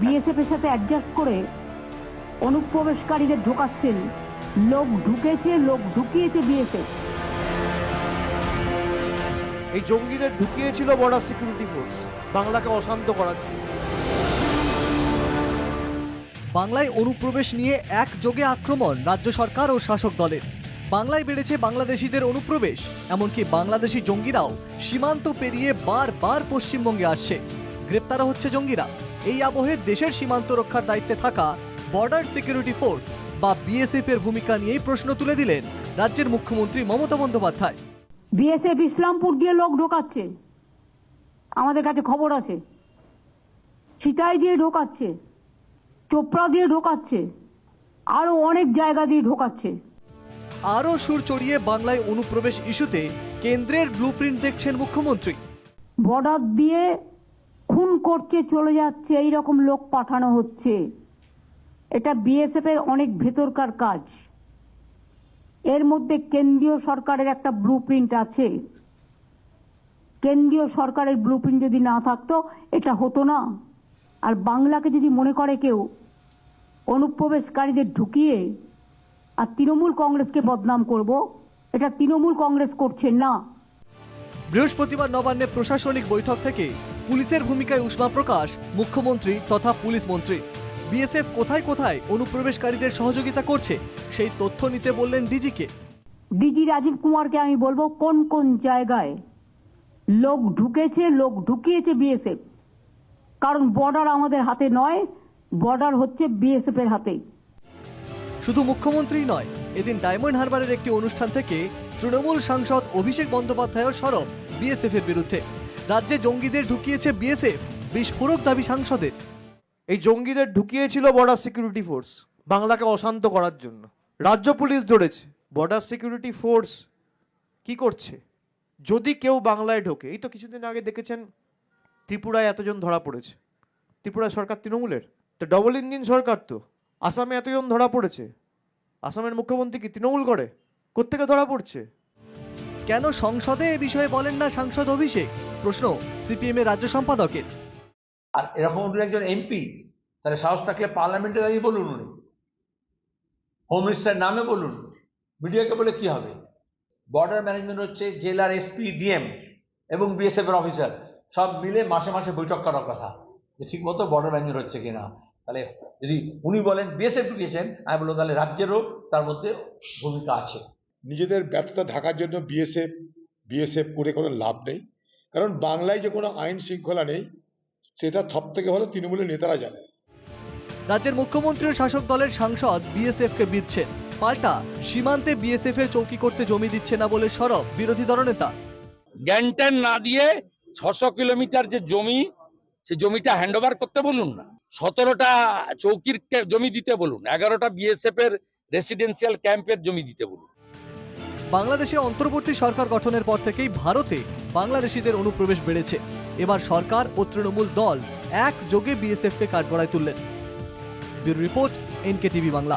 BSF এর সাথে adjust করে অনুপ্রবেশকারীদের ঢোকাচ্ছেন। লোক ঢুকেছে লোক ঢুকিয়েছে বিএসএফ এই জঙ্গিদের ঢুকিয়েছিল বর্ডার সিকিউরিটি ফোর্স বাংলাকে অশান্ত করার জন্য। বাংলায় অনুপ্রবেশ নিয়ে একযোগে আক্রমণ রাজ্য সরকার ও শাসক দলের। বাংলায় বেড়েছে বাংলাদেশিদের অনুপ্রবেশ এমনকি বাংলাদেশি জঙ্গিরাও সীমান্ত পেরিয়ে বারবার পশ্চিমবঙ্গে আসছে। গ্রেপ্তারও হচ্ছে জঙ্গিরা। এই আবহে দেশের সীমান্ত রক্ষার দায়িত্বে থাকা বর্ডার সিকিউরিটি ফোর্স বা বিএসএফ এর ভূমিকা নিয়েই প্রশ্ন তুলে দিলেন রাজ্যের মুখ্যমন্ত্রী মমতা বন্দ্যোপাধ্যায়। বিএসএফ ইসলামপুর দিয়ে লোক ঢোকাচ্ছে। আমাদের কাছে খবর আছে। সিতাই দিয়ে ঢোকাচ্ছে। চোপড়া দিয়ে ঢোকাচ্ছে। আরও অনেক জায়গা দিয়ে ঢোকাচ্ছে। আরও সুর চড়িয়ে বাংলায় অনুপ্রবেশ ইস্যুতে কেন্দ্রের ব্লুপ্রিন্ট দেখছেন মুখ্যমন্ত্রী। বর্ডার দিয়ে খুন করছে, চলে যাচ্ছে এই রকম লোক পাঠানো হচ্ছে। এটা বিএসএফ এর অনেক ভেতরকার কাজ। এর মধ্যে কেন্দ্রীয় সরকারের একটা ব্লুপ্রিন্ট আছে। কেন্দ্রীয় সরকারের ব্লুপ্রিন্ট যদি না থাকতো, এটা হতো না। আর বাংলাকে যদি মনে করে কেউ, অনুপ্রবেশকারীদের ঢুকিয়ে, আর তৃণমূল কংগ্রেসকে বদনাম করব, এটা তৃণমূল কংগ্রেস করছে না। বৃহস্পতিবার নবান্নে প্রশাসনিক বৈঠক থেকে পুলিশের ভূমিকায় উষ্মা প্রকাশ মুখ্যমন্ত্রী তথা পুলিশ মন্ত্রী। বিএসএফ কোথায় কোথায় অনুপ্রবেশকারীদের সহযোগিতা করছে সেই তথ্য নিতে বললেন ডিজিকে। ডিজি রাজীব কুমারকে আমি বলব কোন কোন জায়গায় লোক ঢুকেছে লোক ঢুকিয়েছে বিএসএফ? কারণ বর্ডার আমাদের হাতে নয় বর্ডার হচ্ছে বিএসএফ এর হাতে শুধু মুখ্যমন্ত্রী নয় এদিন ডায়মন্ড হারবারের একটি অনুষ্ঠান থেকে তৃণমূল সাংসদ অভিষেক বন্দ্যোপাধ্যায়ও সরব বিএসএফ এর বিরুদ্ধে। রাজ্যে জঙ্গিদের ঢুকিয়েছে বিএসএফ বিস্ফোরক দাবি সাংসদের। এই জঙ্গিদের ঢুকিয়েছিল বর্ডার সিকিউরিটি ফোর্স বাংলাকে অশান্ত করার জন্য। রাজ্য পুলিশ ধরেছে বর্ডার সিকিউরিটি ফোর্স কি করছে? যদি কেউ বাংলায় ঢোকে, এই তো কিছুদিন আগে দেখেছেন ত্রিপুরায় এতজন ধরা পড়েছে। ত্রিপুরা সরকার তৃণমূলের? তো ডবল ইঞ্জিন সরকার তো। আসামে এতজন ধরা পড়েছে। আসামের মুখ্যমন্ত্রী কি তৃণমূল করে? কোত্থেকে ধরা পড়ছে? কেন সংসদে এ বিষয়ে বলেন না সাংসদ অভিষেক? প্রশ্ন সিপিএম এর রাজ্য সম্পাদকের। আর এরকম উনি একজন এমপি, তাহলে সাহস থাকলে পার্লামেন্টে দাঁড়িয়ে বলুন উনি। হোম মিনিস্টারের নামে বলুন। মিডিয়াকে বলে কি হবে? বর্ডার ম্যানেজমেন্ট হচ্ছে জেলার এসপি ডিএম এবং বিএসএফ এর অফিসার সব মিলে মাসে মাসে বৈঠক করার কথা। যে ঠিক মতো বর্ডার ম্যানেজমেন্ট হচ্ছে কিনা। তাহলে যদি উনি বলেন বিএসএফ ঢুকিয়েছেন আমি বলব তাহলে রাজ্যেরও তার মধ্যে ভূমিকা আছে। নিজেদের ব্যর্থতা ঢাকার জন্য বিএসএফ বিএসএফ করে কোনো লাভ নেই। কারণ বাংলায় যে কোনো আইন শৃঙ্খলা নেই সেটা সব থেকে ভালো তৃণমূলের নেতারা জানে। রাজ্যের মুখ্যমন্ত্রীর শাসক দলের সাংসদ বিএসএফ কে বিচ্ছেন পাল্টা সীমান্তে বিএসএফ এর চৌকি করতে জমি দিচ্ছে না বলে সরব বিরোধী দলনেতা। গ্যান্টেন না দিয়ে ছশো কিলোমিটার যে জমি সে জমিটা হ্যান্ডওভার করতে বলুন না। সতেরোটা চৌকির জমি দিতে বলুন এগারোটা বিএসএফ এর রেসিডেন্সিয়াল ক্যাম্পের জমি দিতে বলুন। বাংলাদেশে অন্তর্বর্তী সরকার গঠনের পর থেকেই ভারতে বাংলাদেশিদের অনুপ্রবেশ বেড়েছে। এবার সরকার ও তৃণমূল দল একযোগে বিএসএফকে কাঠগড়ায় তুললেন। Bureau report NK TV Bangla.